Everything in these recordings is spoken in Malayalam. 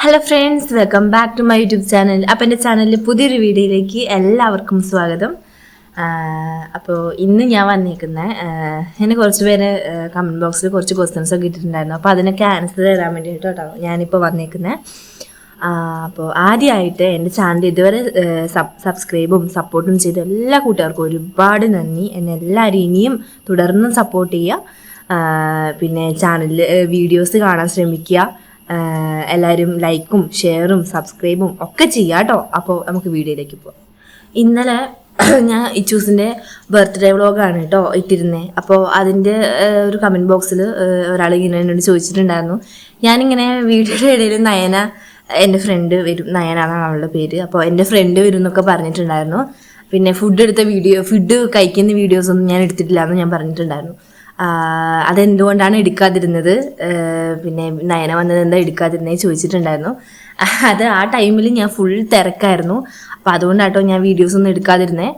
Hello friends welcome back to my YouTube channel അപ്പം എന്റെ ചാനലിൽ പുതിയൊരു വീഡിയോയിലേക്ക് എല്ലാവർക്കും സ്വാഗതം. അപ്പോൾ ഇന്ന് ഞാൻ വന്നേക്കുന്നത് എന്നെ കുറച്ച് പേര് കമന്റ് ബോക്സിൽ കുറച്ച് ക്വസ്റ്റ്യൻസ് ഒക്കെ ഇട്ടിട്ടുണ്ടായിരുന്നു. അപ്പോൾ അതിനൊക്കെ ആൻസർ തരാൻ വേണ്ടിയിട്ട് കേട്ടോ ഞാനിപ്പോൾ വന്നേക്കുന്നത് അപ്പോൾ ആദ്യമായിട്ട് എന്റെ ചാനൽ ഇതുവരെ സബ്സ്ക്രൈബും സപ്പോർട്ടും ചെയ്ത എല്ലാ കൂട്ടുകാർക്കും ഒരുപാട് നന്ദി. എന്നെ എല്ലാവരും ഇനിയും തുടർന്നും സപ്പോർട്ട് ചെയ്യുക. പിന്നെ ചാനലിൽ വീഡിയോസ് കാണാൻ ശ്രമിക്കുക. എല്ലാവരും ലൈക്കും ഷെയറും സബ്സ്ക്രൈബും ഒക്കെ ചെയ്യാം കേട്ടോ. അപ്പോൾ നമുക്ക് വീഡിയോയിലേക്ക് പോവാം. ഇന്നലെ ഞാൻ ഇച്ചൂസിന്റെ ബർത്ത്ഡേ വ്ളോഗാണ് കേട്ടോ ഇട്ടിരുന്നത് അപ്പോൾ അതിന്റെ ഒരു കമന്റ് ബോക്സിൽ ഒരാൾ ഇങ്ങനെ എന്നോട് ചോദിച്ചിട്ടുണ്ടായിരുന്നു. ഞാനിങ്ങനെ വീഡിയോയുടെ ഇടയിൽ നയന എന്റെ ഫ്രണ്ട് വരും. നയന അവളുടെ പേര്. അപ്പോൾ എന്റെ ഫ്രണ്ട് വരും എന്നൊക്കെ പറഞ്ഞിട്ടുണ്ടായിരുന്നു. പിന്നെ ഫുഡ് എടുത്ത വീഡിയോ ഫുഡ് കഴിക്കുന്ന വീഡിയോസ് ഒന്നും ഞാൻ എടുത്തിട്ടില്ല എന്ന് ഞാൻ പറഞ്ഞിട്ടുണ്ടായിരുന്നു. അതെന്തുകൊണ്ടാണ് എടുക്കാതിരുന്നത്? പിന്നെ നയന വന്നത് എന്താ എടുക്കാതിരുന്നത് ചോദിച്ചിട്ടുണ്ടായിരുന്നു. അത് ആ ടൈമിൽ ഞാൻ ഫുൾ തിരക്കായിരുന്നു. അപ്പോൾ അതുകൊണ്ടാട്ടോ ഞാൻ വീഡിയോസ് ഒന്നും എടുക്കാതിരുന്നേ.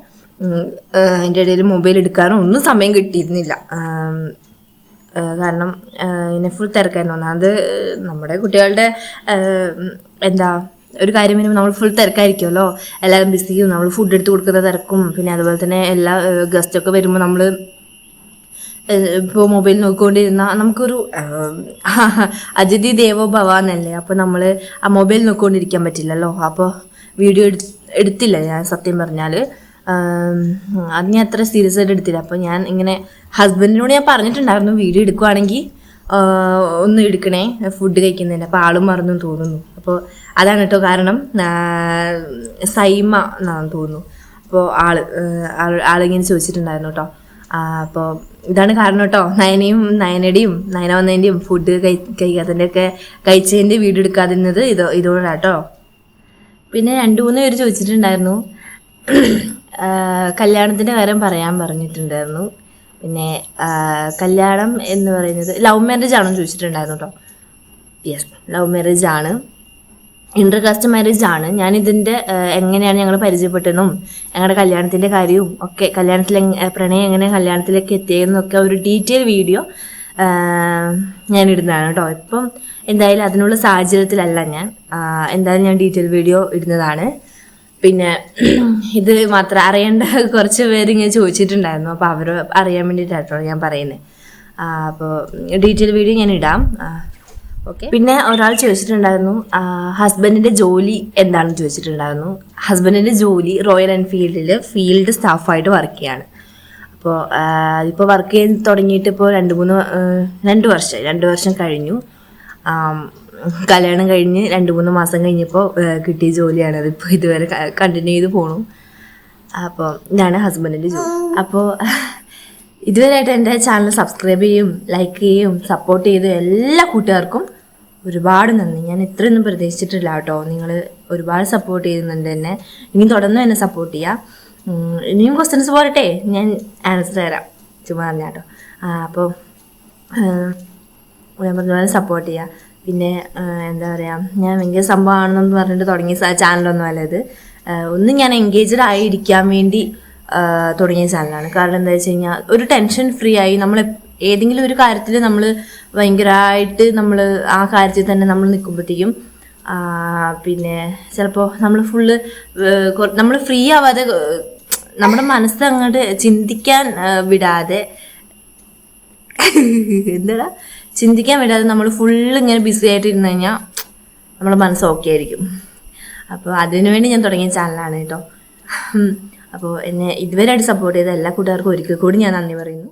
എന്റെ ഇടയിൽ മൊബൈൽ എടുക്കാനോ ഒന്നും സമയം കിട്ടിയിരുന്നില്ല. കാരണം ഇങ്ങനെ ഫുൾ തിരക്കായിരുന്നു. ഒന്നാമത് നമ്മുടെ കുട്ടികളുടെ എന്താ ഒരു കാര്യം വരുമ്പോൾ നമ്മൾ ഫുൾ തിരക്കായിരിക്കുമല്ലോ. എല്ലാവരും ബിസിയും നമ്മൾ ഫുഡ് എടുത്ത് കൊടുക്കുന്ന തിരക്കും. പിന്നെ അതുപോലെ തന്നെ എല്ലാ ഗസ്റ്റൊക്കെ വരുമ്പോൾ നമ്മൾ ഇപ്പോൾ മൊബൈൽ നോക്കിക്കൊണ്ടിരുന്ന നമുക്കൊരു അജിതി ദേവോ ഭവ അപ്പോൾ നമ്മൾ ആ മൊബൈൽ നോക്കിക്കൊണ്ടിരിക്കാൻ പറ്റില്ലല്ലോ? അപ്പോൾ വീഡിയോ എടു എടുത്തില്ല ഞാൻ സത്യം പറഞ്ഞാൽ അത് ഞാൻ അത്ര സീരിയസ് ആയിട്ട് എടുത്തില്ല. അപ്പോൾ ഞാൻ ഇങ്ങനെ ഹസ്ബൻഡിനോട് ഞാൻ പറഞ്ഞിട്ടുണ്ടായിരുന്നു വീഡിയോ എടുക്കുവാണെങ്കിൽ ഒന്നും എടുക്കണേ ഫുഡ് കഴിക്കുന്നതിന്. അപ്പോൾ ആളും മറന്നു തോന്നുന്നു. അപ്പോൾ അതാണ് കേട്ടോ കാരണം സൈമ എന്നാണെന്ന് തോന്നുന്നു. അപ്പോൾ ആൾ ആളിങ്ങനെ ചോദിച്ചിട്ടുണ്ടായിരുന്നു കേട്ടോ. അപ്പോൾ ഇതാണ് കാരണം കേട്ടോ. നയനയും നയനടിയും നയന വന്നതിന്റെയും ഫുഡ് കഴി കഴിക്കാത്തതിന്റെ ഒക്കെ കഴിച്ചതിന്റെ വീഡിയോ എടുക്കാതിരുന്നത് ഇതോ ഇതോടാട്ടോ പിന്നെ രണ്ട് മൂന്ന് പേര് ചോദിച്ചിട്ടുണ്ടായിരുന്നു. കല്യാണത്തിന്റെ കാര്യം പറയാൻ പറഞ്ഞിട്ടുണ്ടായിരുന്നു. പിന്നെ കല്യാണം എന്ന് പറയുന്നത് ലവ് മാരേജ് ആണോ ചോദിച്ചിട്ടുണ്ടായിരുന്നു കേട്ടോ. യെസ് ലവ് മാരേജ് ആണ്. ഇന്റർ കാസ്റ്റ് മാരേജ് ആണ്. ഞാൻ ഇതിന്റെ എങ്ങനെയാണ് ഞങ്ങൾ പരിചയപ്പെട്ടതെന്നും ഞങ്ങളുടെ കല്യാണത്തിന്റെ കാര്യവും ഒക്കെ കല്യാണത്തിൽ പ്രണയം എങ്ങനെ കല്യാണത്തിലേക്ക് എത്തിയെന്നും ഒക്കെ ഒരു ഡീറ്റെയിൽ വീഡിയോ ഞാൻ ഇടുന്നതാണ് കേട്ടോ. ഇപ്പം എന്തായാലും അതിനുള്ള സാഹചര്യത്തിലല്ല ഞാൻ. എന്തായാലും ഞാൻ ഡീറ്റെയിൽ വീഡിയോ ഇടുന്നതാണ്. പിന്നെ ഇത് മാത്രം അറിയേണ്ട കുറച്ച് പേര് ഇങ്ങനെ ചോദിച്ചിട്ടുണ്ടായിരുന്നു. അപ്പോൾ അവർ അറിയാൻ വേണ്ടിയിട്ടാട്ടോ ഞാൻ പറയുന്നത് അപ്പോൾ ഡീറ്റെയിൽ വീഡിയോ ഞാൻ ഇടാം. പിന്നെ ഒരാൾ ചോദിച്ചിട്ടുണ്ടായിരുന്നു ഹസ്ബൻഡിന്റെ ജോലി എന്താണെന്ന് ചോദിച്ചിട്ടുണ്ടായിരുന്നു. ഹസ്ബൻഡിന്റെ ജോലി റോയൽ എൻഫീൽഡിൽ ഫീൽഡ് സ്റ്റാഫായിട്ട് വർക്ക് ചെയ്യാണ്. അപ്പോൾ ഇപ്പോൾ വർക്ക് ചെയ്യാൻ തുടങ്ങിയിട്ട് ഇപ്പോൾ രണ്ട് മൂന്ന് രണ്ട് വർഷം രണ്ട് വർഷം കഴിഞ്ഞു. കല്യാണം കഴിഞ്ഞ് രണ്ട് മൂന്ന് മാസം കഴിഞ്ഞപ്പോൾ കിട്ടിയ ജോലിയാണ് അതിപ്പോൾ ഇതുവരെ കണ്ടിന്യൂ ചെയ്ത് പോണു. അപ്പോൾ ഞാൻ ഹസ്ബൻഡിന്റെ ജോലി. അപ്പോൾ ഇതുവരെയായിട്ട് എന്റെ ചാനൽ സബ്സ്ക്രൈബ് ചെയ്യും ലൈക്ക് ചെയ്യും സപ്പോർട്ട് ചെയ്ത് എല്ലാ കൂട്ടുകാർക്കും ഒരുപാട് നന്ദി. ഞാൻ ഇത്രയൊന്നും പ്രതീക്ഷിച്ചിട്ടില്ല കേട്ടോ. നിങ്ങൾ ഒരുപാട് സപ്പോർട്ട് ചെയ്യുന്നുണ്ട് എന്നെ. ഇനി തുടർന്നും എന്നെ സപ്പോർട്ട് ചെയ്യാം. ഉം, ഇനിയും ക്വസ്റ്റ്യൻസ് പോരട്ടെ? ഞാൻ ആൻസർ തരാം. ചുമ്മാ പറഞ്ഞ കേട്ടോ. അപ്പോൾ ഞാൻ പറഞ്ഞ സപ്പോർട്ട് ചെയ്യുക പിന്നെ എന്താ പറയുക ഞാൻ ഭയങ്കര സംഭവമാണെന്ന് പറഞ്ഞിട്ട് തുടങ്ങിയ ചാനലൊന്നും അല്ല ഇത്. ഒന്നും ഞാൻ എൻഗേജ്ഡ് ആയിരിക്കാൻ വേണ്ടി തുടങ്ങിയ ചാനലാണ് കാരണം എന്താ വെച്ച് കഴിഞ്ഞാൽ ഒരു ടെൻഷൻ ഫ്രീ ആയി നമ്മൾ ഏതെങ്കിലും ഒരു കാര്യത്തിൽ നമ്മൾ ഭയങ്കരമായിട്ട് നമ്മൾ ആ കാര്യത്തിൽ തന്നെ നമ്മൾ നിൽക്കുമ്പോഴത്തേക്കും പിന്നെ ചിലപ്പോൾ നമ്മൾ ഫുള്ള് നമ്മൾ ഫ്രീ ആവാതെ നമ്മുടെ മനസ്സ് അങ്ങോട്ട് ചിന്തിക്കാൻ വിടാതെ എന്താടാ? ചിന്തിക്കാൻ വിടാതെ നമ്മൾ ഫുള്ള് ഇങ്ങനെ ബിസി ആയിട്ട് ഇരുന്ന് കഴിഞ്ഞാൽ നമ്മുടെ മനസ്സ് ഓക്കെ ആയിരിക്കും. അപ്പോൾ അതിനു വേണ്ടി ഞാൻ തുടങ്ങിയ ചാനലാണ് കേട്ടോ. അപ്പോൾ എന്നെ ഇതുവരെയായിട്ട് സപ്പോർട്ട് ചെയ്ത എല്ലാ കൂട്ടുകാർക്കും ഒരിക്കൽ കൂടി ഞാൻ നന്ദി പറയുന്നു.